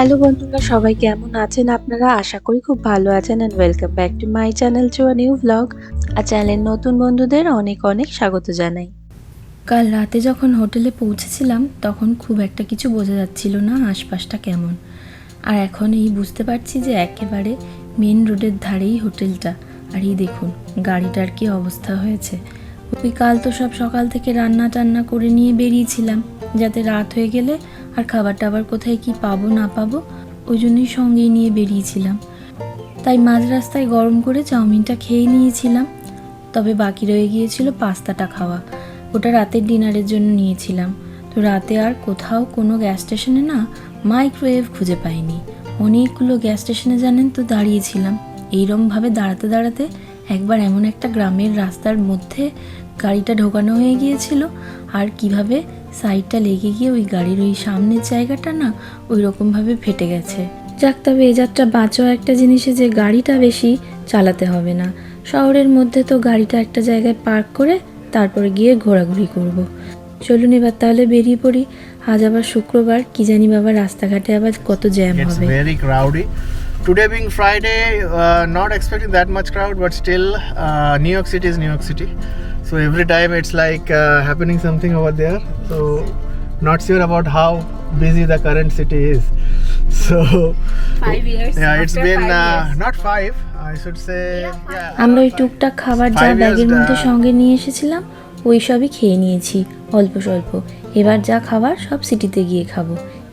Hello বন্ধুরা, সবাই কেমন আছেন আপনারা? আশা করি খুব ভালো আছেন and welcome back to my channel to new blog আর চ্যানেলের নতুন বন্ধুদের অনেক অনেক স্বাগত জানাই। কাল রাতে যখন হোটেলে পৌঁছেছিলাম, তখন খুব একটা কিছু বোঝা যাচ্ছিল না আশপাশটা কেমন। আর এখন এই বুঝতে পারছি যে একেবারে মেন রোডের ধারেই হোটেলটা। আর এই দেখুন, গাড়িটার কি অবস্থা হয়েছে। ওই কাল তো সব সকাল থেকে রান্না টান্না করে নিয়ে বেরিয়েছিলাম, যাতে রাত হয়ে গেলে আর খাবার টাবার কোথায় কি পাবো না পাবো, ওই জন্যই সঙ্গেই নিয়ে বেরিয়েছিলাম। তাই মাঝ রাস্তায় গরম করে চাউমিনটা খেয়ে নিয়েছিলাম। তবে বাকি রয়ে গিয়েছিল পাস্তাটা খাওয়া। ওটা রাতের ডিনারের জন্য নিয়েছিলাম। তো রাতে আর কোথাও কোনো গ্যাস স্টেশনে না মাইক্রোওয়েভ খুঁজে পাইনি। অনেকগুলো গ্যাস স্টেশনে জানেন তো দাঁড়িয়েছিলাম। এইরমভাবে দাঁড়াতে দাঁড়াতে একবার এমন একটা গ্রামের রাস্তার মধ্যে গাড়িটা ঢোকানো হয়ে গিয়েছিল। আর কীভাবে সাইডটা লেগে গিয়ে ওই গাড়ির ওই সামনের জায়গাটা না ওই রকমভাবে ফেটে গেছে। যাক তবে এ যাত্রা বাঁচো একটা জিনিসে যে গাড়িটা বেশি চালাতে হবে না। শহরের মধ্যে তো গাড়িটা একটা জায়গায় পার্ক করে তারপরে গিয়ে ঘোরাঘুরি করব। চলুন এবার তাহলে বেরিয়ে পড়ি। আজ আবার শুক্রবার কি জানি বাবা রাস্তাঘাটে আবার কত জ্যাম হবে. Today being Friday, uh, not expecting that much crowd, but still, uh, New York City is New York City. So every time it's like uh, happening something over there. So not sure about how busy the current city is. So Five years. yeah, it's been uh, not five. I should say yeah. আমরা ওই টুকটাক খাবার যা ব্যাগের মধ্যে uh, সঙ্গে নিয়ে এসেছিলাম ওই সবই খেয়ে নিয়েছি অল্প স্বল্প এবার যা খাবার সব সিটিতে গিয়ে খাব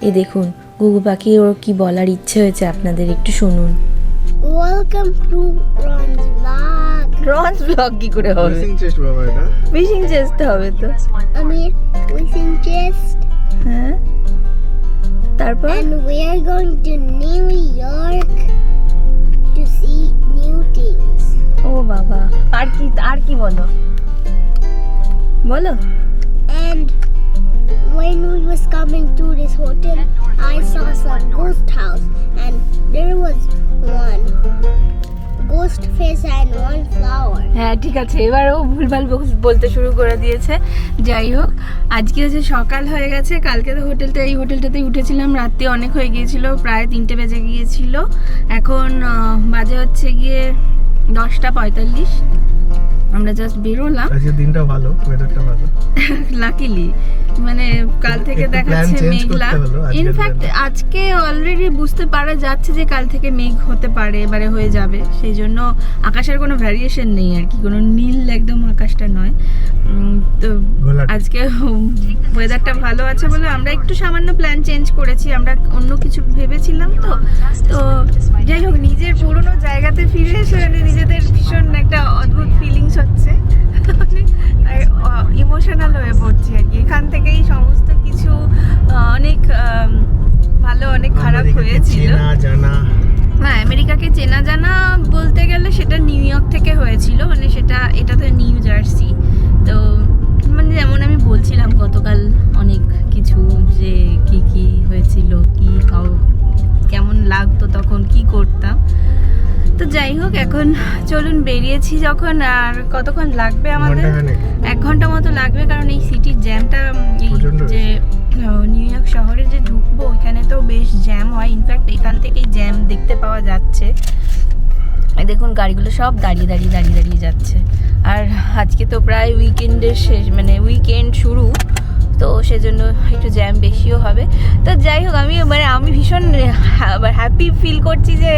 এ দেখুন গুগু পাখি ওর কি বলার ইচ্ছে হয়েছে আপনাদের একটু শুনুন। Welcome to Ranj blog Ranj কি করে মিশিং চেস্ট হবে তো। আমি মিশিং চেস্ট হ্যাঁ। তারপর? And we to New York to see new ও বাবা আর কি আর কি বলো? বলো। And when we was coming to this hotel, I saw some ghost house, and there was one ghost face and one flower. হ্যাঁ ঠিক আছে। এবার ও ভুলভাল বলতে শুরু করে দিয়েছে। যাই হোক আজকে হচ্ছে সকাল হয়ে গেছে। কালকে তো হোটেলটা এই হোটেলটাতেই উঠেছিলাম। রাত্রি অনেক হয়ে গিয়েছিল প্রায় তিনটে বেজে গিয়েছিল। এখন বাজে হচ্ছে গিয়ে দশটা পঁয়তাল্লিশ। আমরা জাস্ট বেরোলাম। আজকে দিনটা ভালো ওয়েদারটা ভালো। লাকিলি মানে কাল থেকে দেখাচ্ছে মেঘলা। ইনফ্যাক্ট আজকে অলরেডি বুঝতে পারা যাচ্ছে যে কাল থেকে মেঘ হতে পারে এবারে হয়ে যাবে। সেই জন্য আকাশের কোনো ভ্যারিয়েশন নেই আর কি কোনো নীল একদম আকাশটা নয়। তো আজকে ওয়েদারটা ভালো আছে বলে আমরা একটু সামান্য প্ল্যান চেঞ্জ করেছি আমরা অন্য কিছু ভেবেছিলাম তো। তো যাই হোক নিজের পুরনো জায়গাতে ফিরে এসে মানে নিজেদের ভীষণ একটা অদ্ভুত ফিলিংস হচ্ছে ইমোশনাল হয়ে পড়ছি আর কি। এখান থেকেই সমস্ত কিছু অনেক ভালো অনেক খারাপ হয়েছিল। জানা। হ্যাঁ আমেরিকাকে চেনা জানা বলতে গেলে সেটা নিউ ইয়র্ক থেকে হয়েছিল। মানে সেটা এটা তো নিউ জার্সি। তো মানে যেমন আমি বলছিলাম গতকাল অনেক কিছু যে কি কি হয়েছিল কি কেমন লাগতো তখন কি করতাম। তো যাই হোক এখন চলুন বেরিয়েছি যখন আর কতক্ষণ লাগবে আমাদের? এক ঘণ্টা মতো লাগবে কারণ এই সিটির জ্যামটা এই যে নিউ ইয়র্ক শহরে যে ঢুকবো ওইখানে তো বেশ জ্যাম হয়। ইনফ্যাক্ট এখান থেকেই জ্যাম দেখতে পাওয়া যাচ্ছে। দেখুন গাড়িগুলো সব দাঁড়িয়ে দাঁড়িয়ে দাঁড়িয়ে দাঁড়িয়ে যাচ্ছে। আর আজকে তো প্রায় উইকেন্ডের শেষ মানে উইকেন্ড শুরু। তো সেজন্য একটু জ্যাম বেশিও হবে। তো যাই হোক আমি মানে আমি ভীষণ হ্যাপি ফিল করছি যে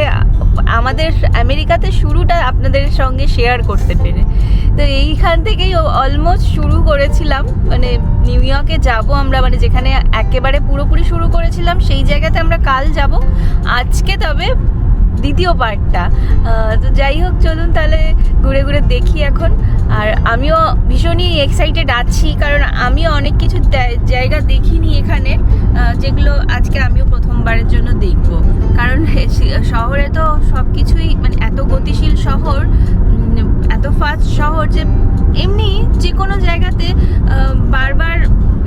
আমাদের আমেরিকাতে শুরুটা আপনাদের সঙ্গে শেয়ার করতে পেরে। তো এইখান থেকেই অলমোস্ট শুরু করেছিলাম। মানে নিউ ইয়র্কে যাব আমরা মানে যেখানে একেবারে পুরোপুরি শুরু করেছিলাম, সেই জায়গাতে আমরা কাল যাব। আজকে তবে দ্বিতীয় পার্টটা তো যাই হোক, চলুন তাহলে ঘুরে ঘুরে দেখি এখন। আর আমিও ভীষণই এক্সাইটেড আছি, কারণ আমিও অনেক কিছু জায়- জায়গা দেখিনি এখানে যেগুলো আজকে আমিও প্রথমবারের জন্য দেখব। কারণ শহরে তো সব কিছুই মানে এত গতিশীল শহর এত ফাস্ট শহর যে এমনি যে কোনো জায়গাতে বারবার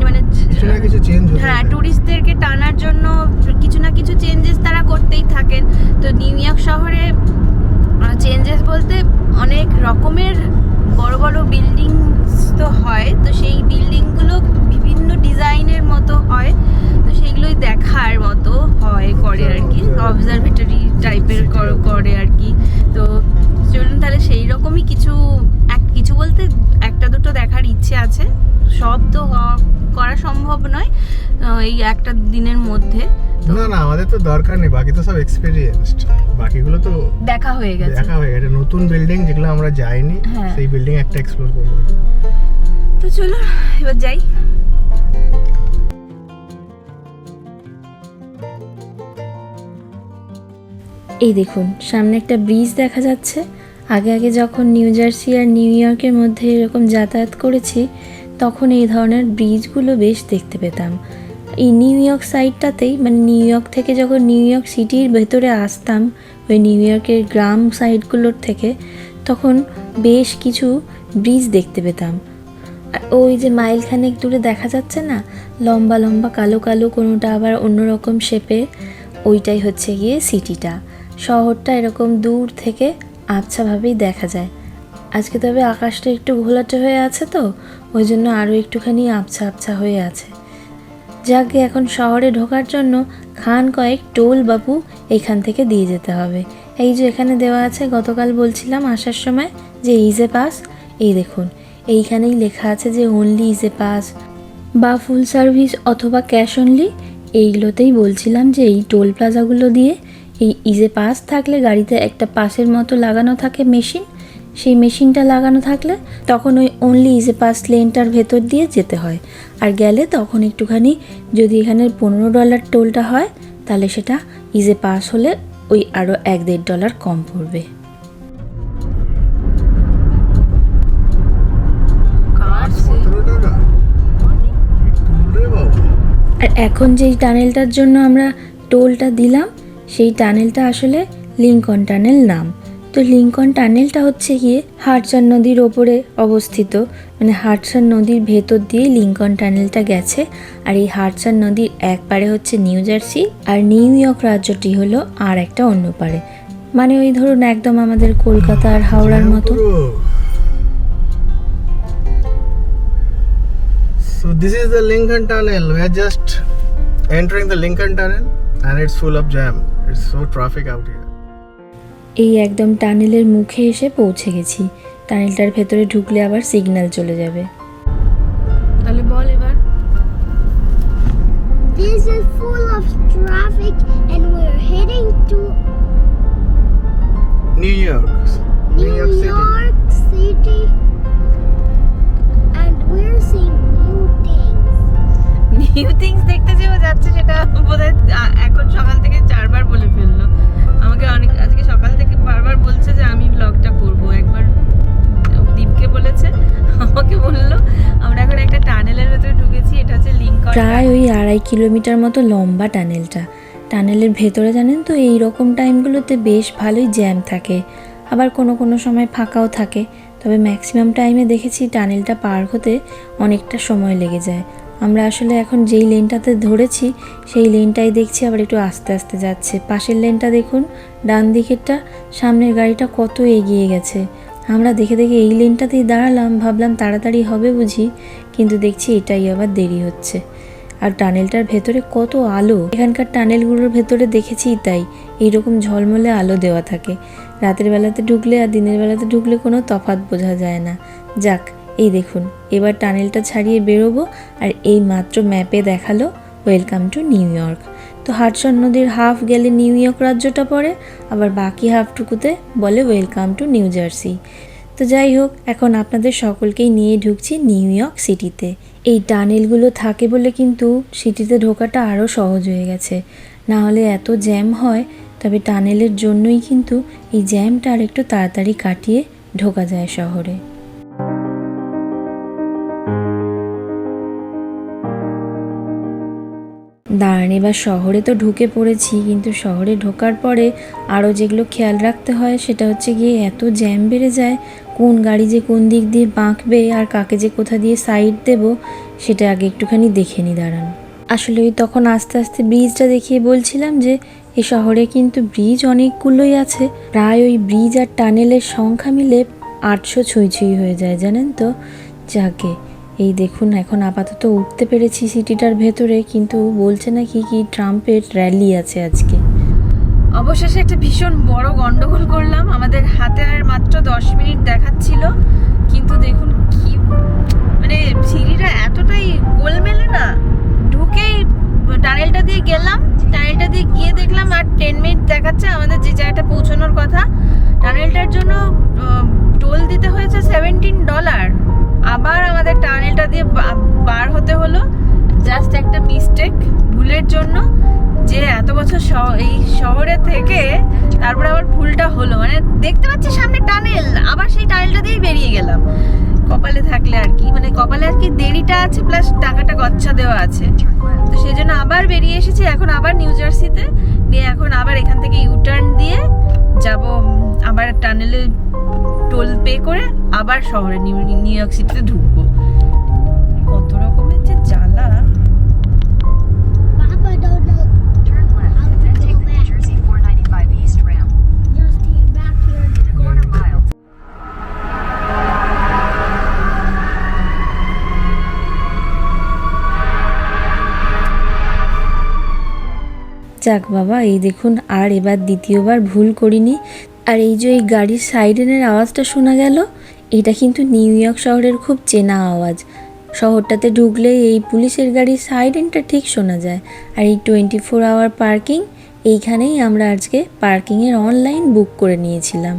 মানে হ্যাঁ ট্যুরিস্টদেরকে টানার জন্য কিছু না কিছু চেঞ্জেস হ্যাঁ, তারা করতেই থাকেন। তো নিউ ইয়র্ক শহরে চেঞ্জেস বলতে অনেক রকমের বড় বড় বিল্ডিংস তো হয়। তো সেই বিল্ডিংগুলো বিভিন্ন ডিজাইনের মতো হয়। তো সেগুলোই দেখার মতো হয় করে আর কি। অবজারভেটরি টাইপের করে আর কি। তো চলুন তাহলে সেই রকমই কিছু এক কিছু বলতে একটা দুটো দেখার ইচ্ছে আছে। সম্ভব নয় এই একটা দিনের মধ্যে। না না আমাদের তো দরকার নেই বাকি তো সব এক্সপিরিয়েন্সড বাকিগুলো তো দেখা হয়ে গেছে। দেখা হয়ে গেছে নতুন বিল্ডিং যেগুলো আমরা যাইনি হ্যাঁ। সেই বিল্ডিং একটা এক্সপ্লোর করব। তো চলো এবার যাই। এই দেখুন সামনে একটা ব্রিজ দেখা যাচ্ছে। আগে আগে যখন নিউ জার্সি আর নিউ ইয়র্কের মধ্যে এরকম যাতায়াত করেছি তখন এই ধরনের ব্রিজগুলো বেশ দেখতে পেতাম। এই নিউ ইয়র্ক সাইডটাতেই মানে নিউ ইয়র্ক থেকে যখন নিউ ইয়র্ক সিটির ভেতরে আসতাম, ওই নিউ ইয়র্কের গ্রাম সাইডগুলোর থেকে, তখন বেশ কিছু ব্রিজ দেখতে পেতাম। আর ওই যে মাইলখানেক দূরে দেখা যাচ্ছে না, লম্বা লম্বা কালো কালো কোনোটা আবার অন্যরকম শেপে, ওইটাই হচ্ছে গিয়ে সিটিটা। শহরটা এরকম দূর থেকে আবছাভাবেই দেখা যায়। আজকে তবে আকাশটা একটু ঘোলাটে হয়ে আছে তো, ওই জন্য আরও একটুখানি আবছা আবছা হয়ে আছে। যাকে এখন শহরে ঢোকার জন্য খান কয়েক টোল বাবু এখান থেকে দিয়ে যেতে হবে। এই যে এখানে দেওয়া আছে, গতকাল বলছিলাম আসার সময় যে ইজে পাস, এই দেখুন, এইখানেই লেখা আছে যে অনলি ইজে পাস বা ফুল সার্ভিস অথবা ক্যাশ অনলি এইগুলোতেই বলছিলাম যে এই টোল প্লাজাগুলো দিয়ে এই ইজে পাস থাকলে গাড়িতে একটা পাসের মতো লাগানো থাকে মেশিন সেই মেশিনটা লাগানো থাকলে তখন ওই অনলি ইজে পাস লেনটার ভেতর দিয়ে যেতে হয়। আর গেলে তখন একটুখানি যদি এখানে পনেরো ডলার টোলটা হয় তাহলে সেটা ইজে পাস হলে ওই আরও এক দেড় ডলার কম পড়বে। আর এখন যেই টানেলটার জন্য আমরা টোলটা দিলাম সেই টানেলটা আসলে লিঙ্কন টানেল নাম। তো লিঙ্কন টানেলটা হচ্ছে গিয়ে হাটসার নদীর ওপরে অবস্থিত মানে হাটসার নদীর ভেতর দিয়ে লিঙ্কন টানেলটা গেছে আর এই হাটসার নদীর এক পারে হচ্ছে নিউ জার্সি আর নিউ ইয়র্ক রাজ্যটি হলো আর একটা অন্য পারে মানে ওই ধরুন একদম আমাদের কলকাতা আর হাওড়ার মতো। So, this is the Lincoln Tunnel. We are just entering the Lincoln Tunnel and it's full of jam. It's so traffic out here. এই একদম টানেলের মুখে এসে পৌঁছে গেছি টানেলটার ভেতরে ঢুকলে আবার সিগন্যাল চলে যাবে তাহলে বল এবার This is full of traffic, and we're heading to New York. New York City. And we're seeing new things. New things দেখতে যে ও যাচ্ছে সেটা বোধহয় এখন সকাল থেকে চারবার বলে ফেলল আমাকে বলল আমরা এখন একটা টানেলের ভেতরে ঢুকেছি এটা হচ্ছে লিঙ্কন প্রায় ওই আড়াই কিলোমিটার মতো লম্বা টানেলটা। টানেলের ভেতরে জানেন তো এই রকম টাইমগুলোতে বেশ ভালোই জ্যাম থাকে। আবার কোনো কোনো সময় ফাঁকাও থাকে। তবে ম্যাক্সিমাম টাইমে দেখেছি টানেলটা পার হতে অনেকটা সময় লেগে যায়। আমরা আসলে এখন যেই লেনটাতে ধরেছি সেই লেনটাই দেখছি আবার একটু আস্তে আস্তে যাচ্ছে। পাশের লেনটা দেখুন ডান দিকেরটা সামনের গাড়িটা কত এগিয়ে গেছে। আমরা দেখে দেখে এই লেনটাতেই দাঁড়ালাম, ভাবলাম তাড়াতাড়ি হবে বুঝি, কিন্তু দেখছি এটাই আবার দেরি হচ্ছে। আর টানেলটার ভেতরে কত আলো। এখানকার টানেলগুলোর ভেতরে দেখেছি তাই, এইরকম ঝলমলে আলো দেওয়া থাকে। রাতের বেলাতে ঢুকলে আর দিনের বেলাতে ঢুকলে কোনো তফাৎ বোঝা যায় না। যাক, এই দেখুন, এবার টানেলটা ছাড়িয়ে বেরোবো, আর এই মাত্র ম্যাপে দেখাল, ওয়েলকাম টু নিউ ইয়র্ক। তো হাটসন নদীর হাফ গেলে নিউ ইয়র্ক রাজ্যটা পড়ে, আবার বাকি হাফটুকুতে বলে ওয়েলকাম টু নিউ জার্সি। তো যাই হোক, এখন আপনাদের সকলকেই নিয়ে ঢুকছি নিউ ইয়র্ক সিটিতে। এই টানেলগুলো থাকে বলে কিন্তু সিটিতে ঢোকাটা আরও সহজ হয়ে গেছে। না হলে এত জ্যাম হয়, তবে টানেলের জন্যই কিন্তু এই জ্যামটা আর একটু তাড়াতাড়ি কাটিয়ে ঢোকা যায় শহরে। দাঁড়ান, এবার শহরে তো ঢুকে পড়েছি, কিন্তু শহরে ঢোকার পরে আরও যেগুলো খেয়াল রাখতে হয় সেটা হচ্ছে গিয়ে এত জ্যাম বেড়ে যায়, কোন গাড়ি যে কোন দিক দিয়ে বাঁকবে আর কাকে যে কোথা দিয়ে সাইড দেব, সেটা আগে একটুখানি দেখে নি, দাঁড়ান। আসলে ওই তখন আস্তে আস্তে ব্রিজটা দেখিয়ে বলছিলাম যে, এ শহরে কিন্তু ব্রিজ অনেকগুলোই আছে, প্রায় ওই ব্রিজ আর টানেলের সংখ্যা মিলে আটশো ছুঁই ছুঁই হয়ে যায়, জানেন তো? যাকে এই দেখুন, এখন আপাতত উঠতে পেরেছি সিটিটার ভেতরে, কিন্তু বলছে নাকি কি ট্রাম্পের র্যালি আছে আজকে। অবশেষে একটা ভীষণ বড় গন্ডগোল করলাম। আমাদের হাতে আর মাত্র দশ মিনিট দেখাচ্ছিল, কিন্তু দেখুন কি মানে সিঁড়িটা এতটাই গোলমেলে না। ঢুকেই টানেলটা দিয়ে গেলাম, টানেলটা দিয়ে গিয়ে দেখলাম আর টেন মিনিট দেখাচ্ছে আমাদের যে জায়গাটা পৌঁছানোর কথা। টানেলটার জন্য টোল দিতে হয়েছে সেভেন্টিন ডলার পার হতে হলো। জাস্ট একটা মিস্টেক ভুলের জন্য। যে এত বছর এই শহরে থেকে তারপরে আবার ভুলটা হলো। মানে দেখতে পাচ্ছি সামনে টানেল, আবার সেই টানেলটা দিয়েই বেরিয়ে গেলাম। কপালে থাকলে আর কি মানে কপালে আর কি দেরিটা আছে প্লাস টাকাটা গচ্ছা দেওয়া আছে। তো সেই জন্য আবার বেরিয়ে এসেছি, এখন আবার নিউ জার্সিতে নিয়ে এখন আবার এখান থেকে ইউটার্ন দিয়ে যাব আবার টানেলে টোল পে করে আবার শহরে নিউ ইয়র্ক সিটিতে ঢুকবো। কত রকমের যে জ্বালা। যাক বাবা, এই দেখুন আর এবার দ্বিতীয়বার ভুল করিনি। আর এই যে এই গাড়ির সাইরেনের আওয়াজটা শোনা গেল, এটা কিন্তু নিউ ইয়র্ক শহরের খুব চেনা আওয়াজ। শহরটাতে ঢুকলে এই পুলিশের গাড়ির সাইরেনটা ঠিক শোনা যায়। আর এই টোয়েন্টি ফোর আওয়ার পার্কিং, এইখানেই আমরা আজকে পার্কিংয়ের অনলাইন বুক করে নিয়েছিলাম।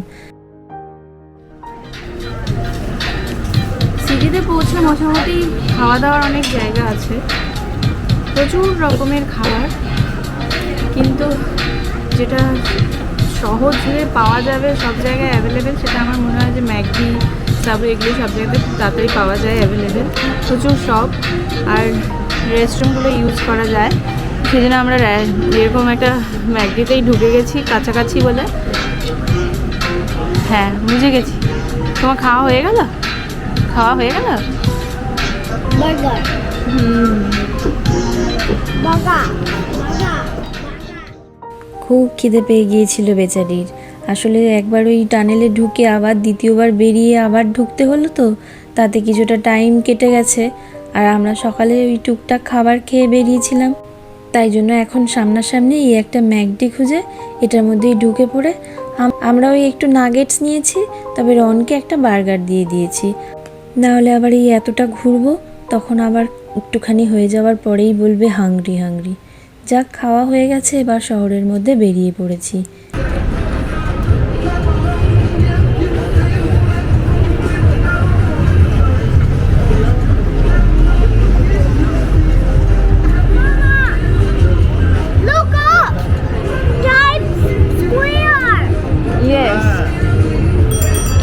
সিটিতে পৌঁছে মোটামুটি খাওয়া দাওয়ার অনেক জায়গা আছে। প্রচুর রকমের খাবার। কিন্তু যেটা সহজে পাওয়া যাবে সব জায়গায় অ্যাভেলেবেল সেটা আমার মনে হয় যে ম্যাগি সাবু এগুলো সব জায়গাতে তাড়াতাড়ি পাওয়া যায় অ্যাভেলেবেল প্রচুর শপ আর রেস্টরুমগুলো ইউজ করা যায়। সেই জন্য আমরা এরকম একটা ম্যাগডিতেই ঢুকে গেছি কাছাকাছি বলে। হ্যাঁ বুঝে গেছি। তোমার খাওয়া হয়ে গেল? খাওয়া হয়ে গেল. হুম. খুব খিদে পেয়ে গিয়েছিল বেচারির। আসলে একবার ওই টানেলে ঢুকে আবার দ্বিতীয়বার বেরিয়ে আবার ঢুকতে হলো তো, তাতে কিছুটা টাইম কেটে গেছে। আর আমরা সকালে ওই টুকটাক খাবার খেয়ে বেরিয়েছিলাম। তাই জন্য এখন সামনাসামনি এই একটা ম্যাকডি খুঁজে এটার মধ্যেই ঢুকে পড়ে। আমরা ওই একটু নাগেটস নিয়েছি, তবে রনকে একটা বার্গার দিয়ে দিয়েছি। না হলে আবার এই এতটা ঘুরবো, তখন আবার একটুখানি হয়ে যাওয়ার পরেই বলবে হাংরি হাংরি যাক খাওয়া হয়ে গেছে, এবার শহরের মধ্যে বেরিয়ে পড়েছি!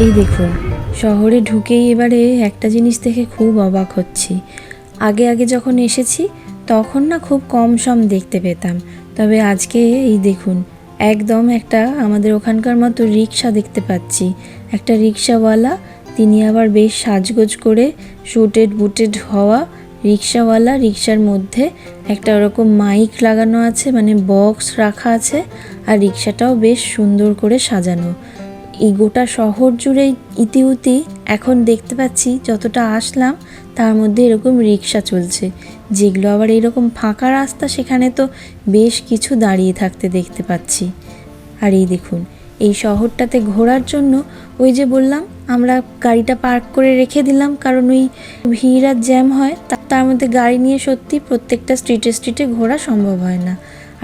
এই দেখুন, শহরে ঢুকেই এবারে একটা জিনিস দেখে খুব অবাক হচ্ছি আগে আগে যখন এসেছি তখন না খুব কম সম দেখতে পেতাম। তবে আজকে এই দেখুন, একদম একটা আমাদের ওখানকার মতো রিক্সা দেখতে পাচ্ছি। একটা রিক্সাওয়ালা তিনি আবার বেশ সাজগোজ করে শুটেড বুটেড হওয়া রিক্সাওয়ালা রিক্সার মধ্যে একটা ওরকম মাইক লাগানো আছে মানে বক্স রাখা আছে, আর রিক্সাটাও বেশ সুন্দর করে সাজানো। এই গোটা শহর জুড়ে ইতিউতি এখন দেখতে পাচ্ছি যতটা আসলাম, তার মধ্যে এরকম রিক্সা চলছে। যেগুলো আবার এরকম ফাঁকা রাস্তা, সেখানে তো বেশ কিছু দাঁড়িয়ে থাকতে দেখতে পাচ্ছি। আর এই দেখুন, এই শহরটাতে ঘোরার জন্য ওই যে বললাম, আমরা গাড়িটা পার্ক করে রেখে দিলাম, কারণ ওই ভিড় আর জ্যাম হয় তার মধ্যে গাড়ি নিয়ে সত্যি প্রত্যেকটা স্ট্রিটে স্ট্রিটে ঘোরা সম্ভব হয় না।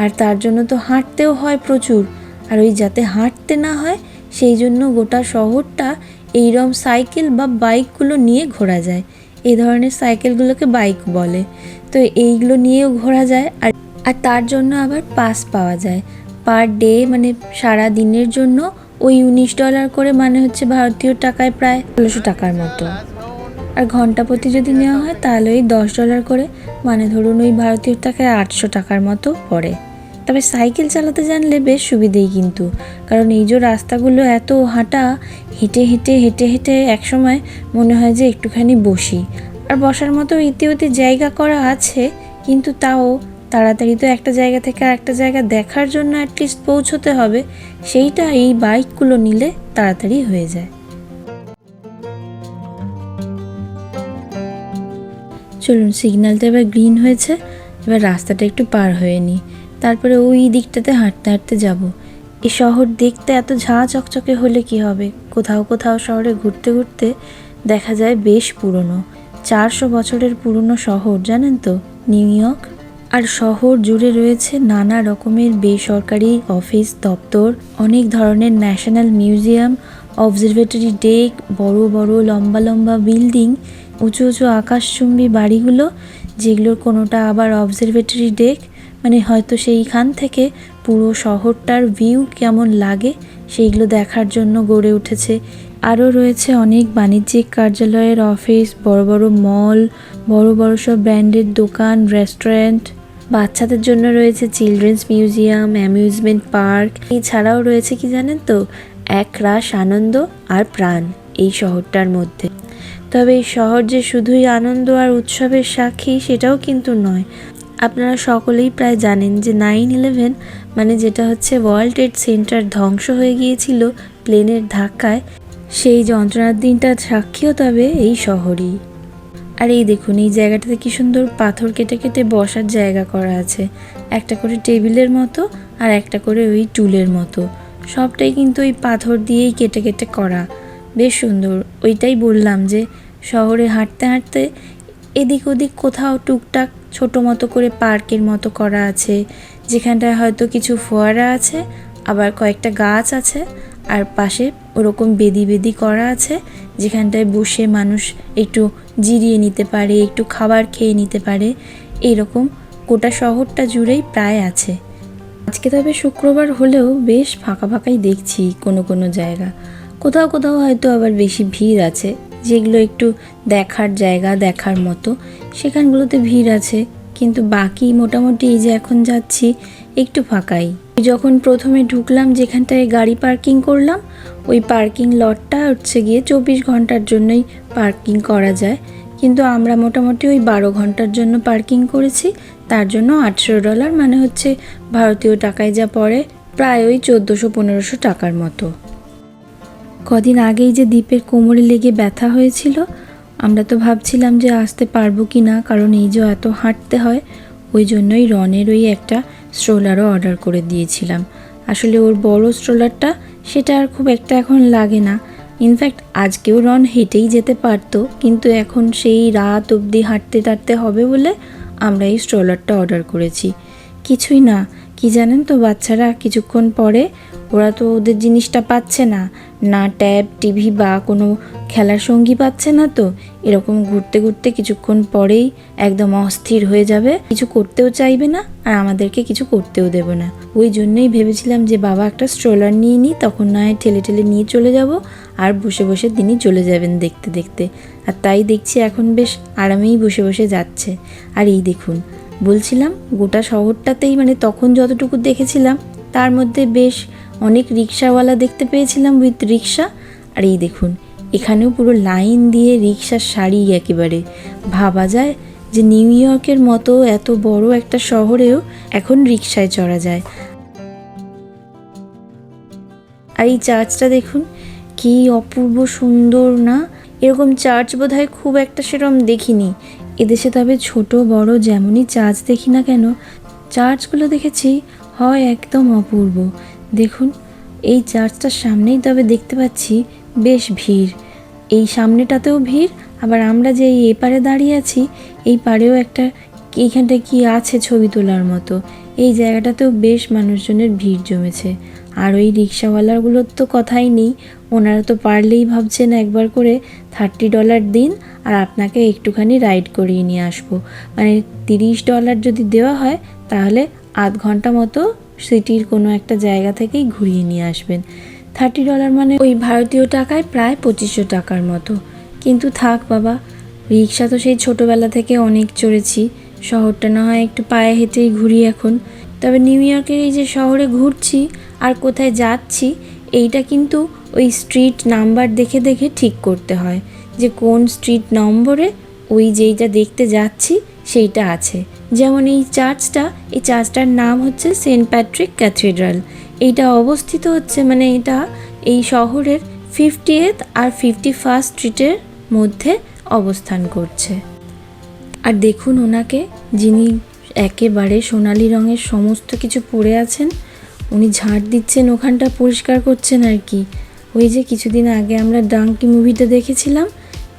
আর তার জন্য তো হাঁটতেও হয় প্রচুর। আর ওই যাতে হাঁটতে না হয় সেই জন্য গোটা শহরটা এইরকম সাইকেল বা বাইকগুলো নিয়ে ঘোরা যায়। এই ধরনের সাইকেলগুলোকে বাইক বলে। তো এইগুলো নিয়েও ঘোরা যায় আর আর তার জন্য আবার পাস পাওয়া যায়। পার ডে মানে সারা দিনের জন্য ওই উনিশ ডলার করে মানে হচ্ছে ভারতীয় টাকায় প্রায় ষোলোশো টাকার মতো। আর ঘণ্টা প্রতি যদি নেওয়া হয় তাহলে ওই দশ ডলার করে মানে ধরুন ওই ভারতীয় টাকায় আটশো টাকার মতো পড়ে। তবে সাইকেল চালাতে জানলে বেশ সুবিধেই কিন্তু। কারণ এই যে রাস্তাগুলো এত হাঁটা, হেঁটে হেঁটে হেঁটে হেঁটে একসময় মনে হয় যে একটুখানি বসি। আর বসার মতো ইতিউতি জায়গা করা আছে, কিন্তু তাও তাড়াতাড়ি তো একটা জায়গা থেকে আরেকটা জায়গা দেখার জন্য অ্যাটলিস্ট পৌঁছতে হবে। সেইটা এই বাইকগুলো নিলে তাড়াতাড়ি হয়ে যায়। চলুন সিগন্যালটা এবার গ্রিন হয়েছে। এবার রাস্তাটা একটু পার হয়ে নিই তারপরে ওই দিকটাতে হাঁটতে হাঁটতে যাব। এই শহর দেখতে এত ঝাঁ চকচকে হলে কি হবে? কোথাও কোথাও শহরে ঘুরতে ঘুরতে দেখা যায় বেশ পুরনো। চারশো বছরের পুরনো শহর, জানেন তো? New York. আর শহর জুড়ে রয়েছে নানা রকমের বেসরকারি অফিস, দপ্তর, অনেক ধরনের ন্যাশনাল মিউজিয়াম, অবজারভেটরি ডেক, বড় বড় লম্বা লম্বা বিল্ডিং, উঁচু উঁচু আকাশচুম্বী বাড়িগুলো, যেগুলোর কোনোটা আবার অবজারভেটরি ডেক মানে হয়তো সেইখান থেকে পুরো শহরটার ভিউ কেমন লাগে সেইগুলো দেখার জন্য গড়ে উঠেছে। আরও রয়েছে অনেক বাণিজ্যিক কার্যালয়ের অফিস বড় বড় মল বড় বড় সব ব্র্যান্ডের দোকান রেস্টুরেন্ট বাচ্চাদের জন্য রয়েছে চিলড্রেন্স মিউজিয়াম অ্যামিউজমেন্ট পার্ক এছাড়াও রয়েছে কি জানেন তো? এক রাস আনন্দ আর প্রাণ এই শহরটার মধ্যে। তবে এই শহর যে শুধুই আনন্দ আর উৎসবের সাক্ষী সেটাও কিন্তু নয়। আপনারা সকলেই প্রায় জানেন যে নাইন ইলেভেন মানে যেটা হচ্ছে ওয়ার্ল্ড ট্রেড সেন্টার ধ্বংস হয়ে গিয়েছিল প্লেনের ধাক্কায়। সেই যন্ত্রণার দিনটার সাক্ষীও তবে এই শহরই। আর এই দেখুন, এই জায়গাটাতে কি সুন্দর পাথর কেটে কেটে বসার জায়গা করা আছে। একটা করে টেবিলের মতো আর একটা করে ওই টুলের মতো। সবটাই কিন্তু ওই পাথর দিয়েই কেটে কেটে করা। বেশ সুন্দর, ওইটাই বললাম যে শহরে হাঁটতে হাঁটতে এদিক ওদিক কোথাও টুকটাক ছোট মতো করে পার্কের মতো করা আছে। যেখানটায় হয়তো কিছু ফোয়ারা আছে, আবার কয়েকটা গাছ আছে, আর পাশে ওরকম বেদি বেদি করা আছে, যেখানটায় বসে মানুষ একটু জিরিয়ে নিতে পারে, একটু খাবার খেয়ে নিতে পারে। এরকম গোটা শহরটা জুড়েই প্রায় আছে। আজকে তবে শুক্রবার হলেও বেশ ফাঁকা ফাঁকাই দেখছি কোনো কোনো জায়গা। কোথাও কোথাও হয়তো আবার বেশি ভিড় আছে। যেগুলো একটু দেখার জায়গা, দেখার মতো। সেখানগুলোতে ভিড় আছে, কিন্তু বাকি মোটামুটি এই যে এখন যাচ্ছি, একটু ফাঁকাই। যখন প্রথমে ঢুকলাম, যেখানটায় গাড়ি পার্কিং করলাম, ওই পার্কিং লটটা হচ্ছে গিয়ে চব্বিশ ঘণ্টার জন্যই পার্কিং করা যায়। কিন্তু আমরা মোটামুটি ওই বারো ঘণ্টার জন্য পার্কিং করেছি, তার জন্য আটশো ডলার মানে হচ্ছে ভারতীয় টাকায় যা পড়ে, প্রায় ওই চোদ্দোশো, পনেরোশো টাকার মতো। কদিন আগেই যে দ্বীপের কোমরে লেগে ব্যথা হয়েছিল, আমরা তো ভাবছিলাম যে আসতে পারব কি না, কারণ এই যে এত হাঁটতে হয়, ওই জন্যই রনের ওই একটা স্ট্রোলারও অর্ডার করে দিয়েছিলাম। আসলে ওর বড় স্ট্রোলারটা সেটা আর খুব একটা এখন লাগে না। ইনফ্যাক্ট আজকেও রন হেঁটেই যেতে পারতো, কিন্তু এখন সেই রাত অবধি হাঁটতে টাটতে হবে বলে আমরা এই স্ট্রোলারটা অর্ডার করেছি। কিছুই না, কি জানেন তো বাচ্চারা, কিছুক্ষণ পরে ওরা তো ওদের জিনিসটা পাচ্ছে না। না ট্যাব, টিভি বা কোনো খেলার সঙ্গী পাচ্ছে না তো। এরকম ঘুরতে ঘুরতে কিছুক্ষণ পরেই একদম অস্থির হয়ে যাবে। কিছু করতেও চাইবে না আর আমাদেরকে কিছু করতেও দেবে না। ওই জন্যই ভেবেছিলাম যে বাবা একটা স্ট্রোলার নিয়ে নিই তখন না ঠেলে ঠেলে নিয়ে চলে যাব। আর বসে বসে তিনি চলে যাবেন দেখতে দেখতে। আর তাই দেখছি এখন বেশ আরামেই বসে বসে যাচ্ছে। আর এই দেখুন, বলছিলাম গোটা শহরটাতেই মানে তখন যতটুকু দেখেছিলাম, তার মধ্যে বেশ অনেক রিক্সাওয়ালা দেখতে পেয়েছিলাম উইথ রিক্সা। আর এই দেখুন, এখানেও পুরো লাইন দিয়ে রিক্সার সারি একেবারে। ভাবা যায় যে নিউ ইয়র্কের মতো এত বড় একটা শহরেও এখন রিক্সায় চড়া যায়। আর এই চার্চটা দেখুন, কি অপূর্ব সুন্দর না? এরকম চার্চ বোধহয় খুব একটা সেরকম দেখিনি। এদেশে তবে ছোট, বড় যেমনই চার্চ দেখি না কেন, চার্চগুলো দেখেছি হয় একদম অপূর্ব। দেখুন, এই চার্চটার সামনেই তবে দেখতে পাচ্ছি বেশ ভিড়। এই সামনেটাতেও ভিড়, আবার আমরা যে এই এপারে দাঁড়িয়ে আছি, এই পারেও একটা এইখানটা কি আছে ছবি তোলার মতো। এই জায়গাটাতেও বেশ মানুষজনের ভিড় জমেছে। আর ওই রিক্সাওয়ালাগুলোর তো কথাই নেই। ওনারা তো পারলেই ভাবছেন একবার করে থার্টি ডলার দিন, আর আপনাকে একটুখানি রাইড করিয়ে নিয়ে আসব। মানে তিরিশ ডলার যদি দেওয়া হয়, তাহলে আধ ঘণ্টা মতো সিটির কোনো একটা জায়গা থেকেই ঘুরিয়ে নিয়ে আসবেন। থার্টি ডলার মানে ওই ভারতীয় টাকায় প্রায় পঁচিশশো টাকার মতো। কিন্তু থাক বাবা, রিক্সা তো সেই ছোটোবেলা থেকে অনেক চড়েছি। শহরটা না হয় একটু পায়ে হেঁটেই ঘুরি এখন। তবে নিউ ইয়র্কের এই যে শহরে ঘুরছি আর কোথায় যাচ্ছি, এইটা কিন্তু ওই স্ট্রিট নাম্বার দেখে দেখে ঠিক করতে হয়। যে কোন স্ট্রিট নম্বরে ওই যেইটা দেখতে যাচ্ছি সেইটা আছে। যেমন এই চার্চটা, এই চার্চটার নাম হচ্ছে সেন্ট প্যাট্রিক ক্যাথিড্রাল। এইটা অবস্থিত হচ্ছে মানে এটা এই শহরের ফিফটি আর ফিফটি ফার্স্ট স্ট্রিটের মধ্যে অবস্থান করছে। আর দেখুন ওনাকে, যিনি একেবারে সোনালি রঙের সমস্ত কিছু পরে আছেন, উনি ঝাঁট দিচ্ছেন, ওখানটা পরিষ্কার করছেন আর কি। ওই যে কিছুদিন আগে আমরা ডাঙ্কি মুভিটা দেখেছিলাম,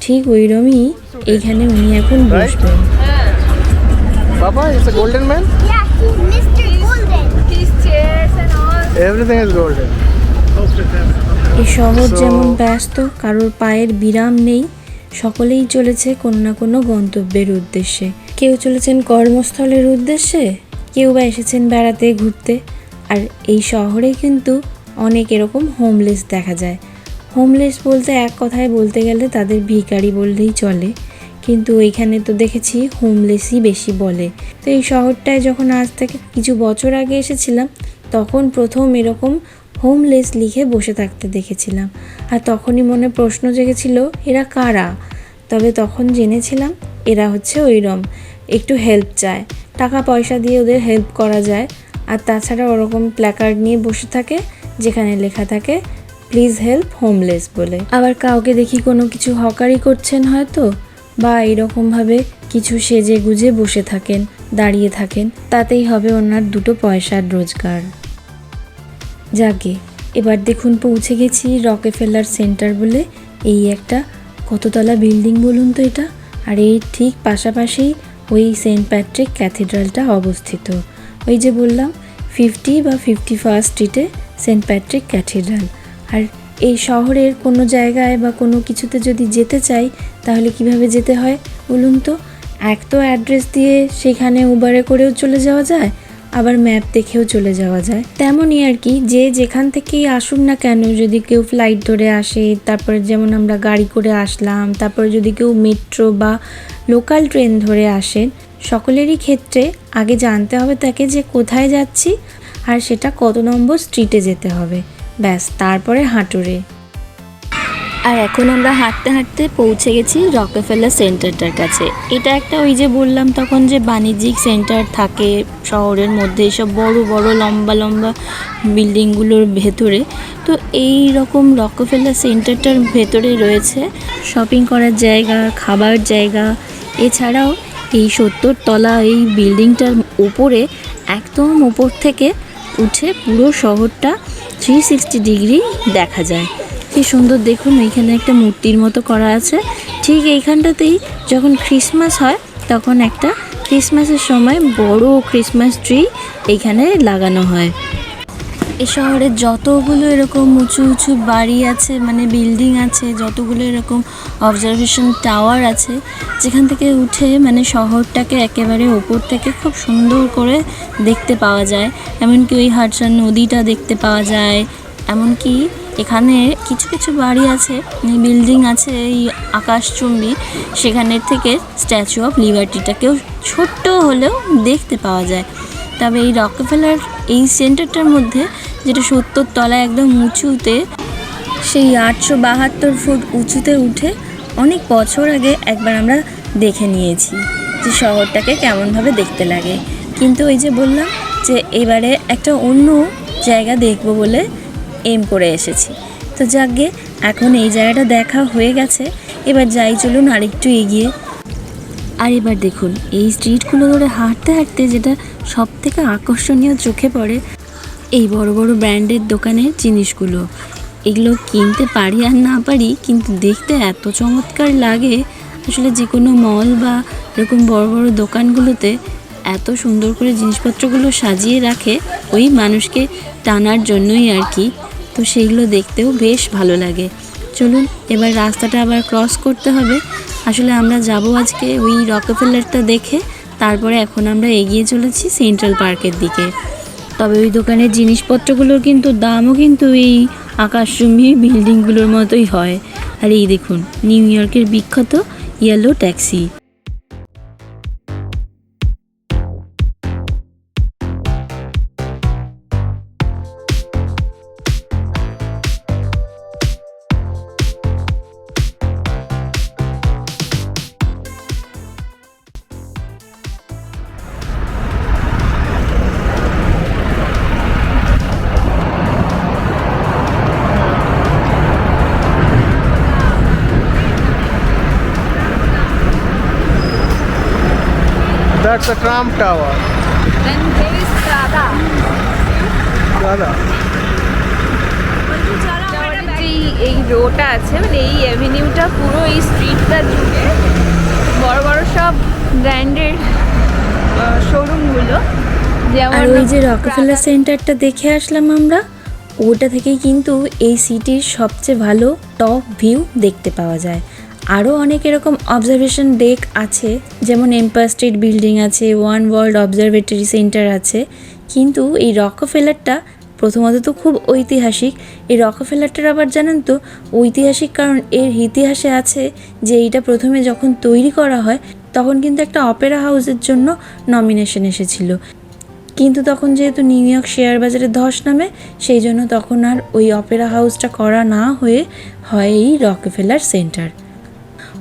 ঠিক ওইরমই এইখানে উনি এখন বসবেন। Papa, it's a golden man. Yeah, he's Mr. Golden. These chairs and all. Everything is golden. এই শহর যেমন ব্যস্ত কারোর পায়ের বিরাম নেই সকলেই চলেছে কোনো না কোনো গন্তব্যের উদ্দেশ্যে কেউ চলেছেন কর্মস্থলের উদ্দেশ্যে কেউ বা এসেছেন বেড়াতে ঘুরতে আর এই শহরে কিন্তু অনেক এরকম হোমলেস দেখা যায় হোমলেস বলতে এক কথায় বলতে গেলে তাদের ভিখারি বললেই চলে কিন্তু এখানে তো দেখেছি হোমলেসই বেশি বলে। তো এই শহরটায় যখন আজ থেকে কিছু বছর আগে এসেছিলাম, তখন প্রথম এরকম হোমলেস লিখে বসে থাকতে দেখেছিলাম। আর তখনই মনে প্রশ্ন জেগেছিল, এরা কারা? তবে তখন জেনেছিলাম, এরা হচ্ছে ওইরম একটু হেল্প চায়। টাকা পয়সা দিয়ে ওদের হেল্প করা যায়। আর তাছাড়া ওরকম প্ল্যাকার্ড নিয়ে বসে থাকে, যেখানে লেখা থাকে প্লিজ হেল্প হোমলেস বলে। আবার কাউকে দেখি কোনো কিছু হকারি করছেন হয়তো। বা এরকমভাবে কিছু সেজে গুজে বসে থাকেন, দাঁড়িয়ে থাকেন, তাতেই হবে ওনার দুটো পয়সার রোজগার। যাকে এবার দেখুন পৌঁছে গেছি রকেফেলার সেন্টার বলে। এই একটা কততলা বিল্ডিং বলুন তো এটা। আর এই ঠিক পাশাপাশি ওই সেন্ট প্যাট্রিক ক্যাথিড্রালটা অবস্থিত। ওই যে বললাম ফিফটি বা ফিফটি ফার্স্ট স্ট্রিটে সেন্ট প্যাট্রিক ক্যাথিড্রাল। আর এই শহরের কোনো জায়গায় বা কোনো কিছুতে যদি যেতে চাই, তাহলে কীভাবে যেতে হয় বলুন তো? এক তো অ্যাড্রেস দিয়ে সেখানে উবারে করেও চলে যাওয়া যায়, আবার ম্যাপ দেখেও চলে যাওয়া যায়। তেমনই আর কি, যে যেখান থেকেই আসুন না কেন, যদি কেউ ফ্লাইট ধরে আসে, তারপরে যেমন আমরা গাড়ি করে আসলাম, তারপরে যদি কেউ মেট্রো বা লোকাল ট্রেন ধরে আসেন সকলেরই ক্ষেত্রে আগে জানতে হবে তাকে যে কোথায় যাচ্ছি আর সেটা কত নম্বর স্ট্রিটে যেতে হবে। ব্যাস, তারপরে হাঁটুরে। আর এখন আমরা হাঁটতে হাঁটতে পৌঁছে গেছি রকেফেলার সেন্টারটার কাছে। এটা একটা ওই যে বললাম তখন যে বাণিজ্যিক সেন্টার থাকে শহরের মধ্যে এসব বড় বড় লম্বা লম্বা বিল্ডিংগুলোর ভেতরে। তো এই রকম রকফেলার সেন্টারটার ভেতরে রয়েছে শপিং করার জায়গা, খাবার জায়গা। এছাড়াও এই সত্তর তলা এই বিল্ডিংটার উপরে একদম উপর থেকে উঠে পুরো শহরটা থ্রি সিক্সটি ডিগ্রি দেখা যায়। কি সুন্দর দেখুন এইখানে একটা মূর্তির মতো করা আছে। ঠিক এইখানটাতেই যখন ক্রিসমাস হয়, তখন একটা ক্রিসমাসের সময় বড় ক্রিসমাস ট্রি এইখানে লাগানো হয়। এ শহরে যতগুলো এরকম উঁচু উঁচু বাড়ি আছে মানে বিল্ডিং আছে, যতগুলো এরকম অবজারভেশন টাওয়ার আছে, যেখান থেকে উঠে মানে শহরটাকে একেবারে ওপর থেকে খুব সুন্দর করে দেখতে পাওয়া যায়। এমনকি ওই হাটসার নদীটা দেখতে পাওয়া যায়। এমনকি এখানে কিছু কিছু বাড়ি আছে বিল্ডিং আছে, এই আকাশচুম্বী, সেখানের থেকে স্ট্যাচু অফ লিবার্টিটাকেও ছোট্ট হলেও দেখতে পাওয়া যায়। তবে এই রকফেলার এই সেন্টারটার মধ্যে যেটা সত্তর তলা একদম উঁচুতে, সেই আটশো বাহাত্তর ফুট উঁচুতে উঠে অনেক বছর আগে একবার আমরা দেখে নিয়েছি যে শহরটাকে কেমনভাবে দেখতে লাগে। কিন্তু ওই যে বললাম যে এবারে একটা অন্য জায়গা দেখব বলে এম করে এসেছি। তো যাকগে, এখন এই জায়গাটা দেখা হয়ে গেছে। এবার যাই, চলুন আরেকটু এগিয়ে। আর এবার দেখুন, এই স্ট্রিটগুলো ধরে হাঁটতে হাঁটতে যেটা সব থেকে আকর্ষণীয় চোখে পড়ে এই বড় বড় ব্র্যান্ডের দোকানের জিনিসগুলো। এগুলো কিনতে পারি আর না পারি, কিন্তু দেখতে এত চমৎকার লাগে। আসলে যে কোনো মল বা এরকম বড় বড় দোকানগুলোতে এত সুন্দর করে জিনিসপত্রগুলো সাজিয়ে রাখে ওই মানুষকে টানার জন্যই আর কি। তো সেইগুলো দেখতেও বেশ ভালো লাগে। চলুন, এবার রাস্তাটা আবার ক্রস করতে হবে। আসলে আমরা যাব আজকে ওই রকেফেলারটা দেখে, তারপরে এখন আমরা এগিয়ে চলেছি সেন্ট্রাল পার্কের দিকে। তবে ওই দোকানের জিনিসপত্রগুলোর কিন্তু দামও কিন্তু এই আকাশচুম্বী বিল্ডিংগুলোর মতোই হয়। আর এই দেখুন, নিউ ইয়র্কের বিখ্যাত yellow taxi That's a Trump Tower. Prada. এই এই রোটা আছে মানে এই অ্যাভিনিউটা পুরো এই স্ট্রিটটা জুড়ে বড় বড় সব ব্র্যান্ডের শোরুমগুলো আর ওই যে রকেফেলার সেন্টারটা দেখে আসলাম আমরা ওটা থেকেই কিন্তু এই সিটির সবচেয়ে ভালো টপ ভিউ দেখতে পাওয়া যায়। আরও অনেক এরকম অবজারভেশন ডেক আছে, যেমন এম্পায়ার স্টেট বিল্ডিং আছে ওয়ান ওয়ার্ল্ড অবজারভেটরি সেন্টার আছে, কিন্তু এই রকফেলারটা প্রথমত তো খুব ঐতিহাসিক। এই রকফেলারটার আবার জানেন তো, ঐতিহাসিক কারণ এর ইতিহাসে আছে যে এইটা প্রথমে যখন তৈরি করা হয়, তখন কিন্তু একটা অপেরা হাউসের জন্য নমিনেশন এসেছিল। কিন্তু তখন যেহেতু নিউ ইয়র্ক শেয়ার বাজারে ধস নামে, সেই জন্য তখন আর ওই অপেরা হাউসটা করা না হয়ে হয় এই রকেফেলার সেন্টার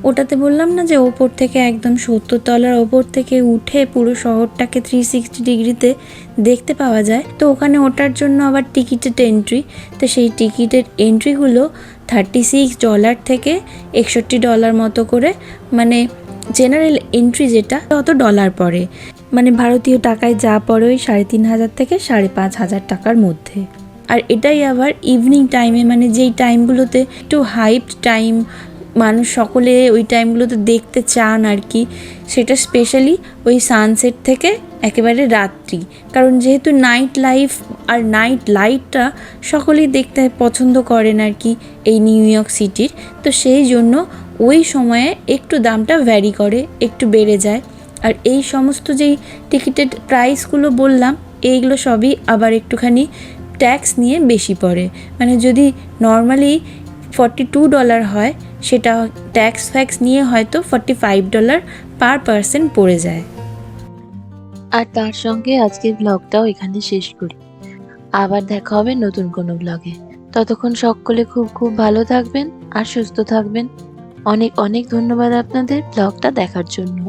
ওটাতে বললাম না যে ওপর থেকে একদম সত্তর তলার ওপর থেকে উঠে পুরো শহরটাকে থ্রি সিক্সটি ডিগ্রিতে দেখতে পাওয়া যায়। তো ওখানে ওটার জন্য আবার টিকিটেড এন্ট্রি তো সেই টিকিটের এন্ট্রিগুলো থার্টি সিক্স ডলার থেকে একষট্টি ডলার মতো করে মানে জেনারেল এন্ট্রি যেটা অত ডলার পড়ে? মানে ভারতীয় টাকায় যা পড়ে ওই সাড়ে তিন হাজার থেকে সাড়ে পাঁচ হাজার টাকার মধ্যে। আর এটাই আবার ইভিনিং টাইমে মানে যেই টাইমগুলোতে একটু হাইপ টাইম মানুষ সকলে ওই টাইমগুলোতে দেখতে চান আর কি, সেটা স্পেশালি ওই সানসেট থেকে একেবারে রাত্রি। কারণ যেহেতু নাইট লাইফ আর নাইট লাইটটা সকলেই দেখতে পছন্দ করেন আর কি এই নিউ ইয়র্ক সিটির তো সেই জন্য ওই সময়ে একটু দামটা ভ্যারি করে, একটু বেড়ে যায়। আর এই সমস্ত যেই টিকিটের প্রাইসগুলো বললাম, এইগুলো সবই আবার একটুখানি ট্যাক্স নিয়ে বেশি পড়ে। মানে যদি নর্মালি ফর্টি টু ডলার হয় সেটা ট্যাক্স ফ্যাক্স নিয়ে হয়তো forty five dollar per percent পড়ে যায়। আর তার সঙ্গে আজকের ব্লগটাও এখানে শেষ করি। আবার দেখা হবে নতুন কোনো ব্লগে ততক্ষণ সকলে খুব খুব ভালো থাকবেন আর সুস্থ থাকবেন। অনেক অনেক ধন্যবাদ আপনাদের ব্লগটা দেখার জন্য।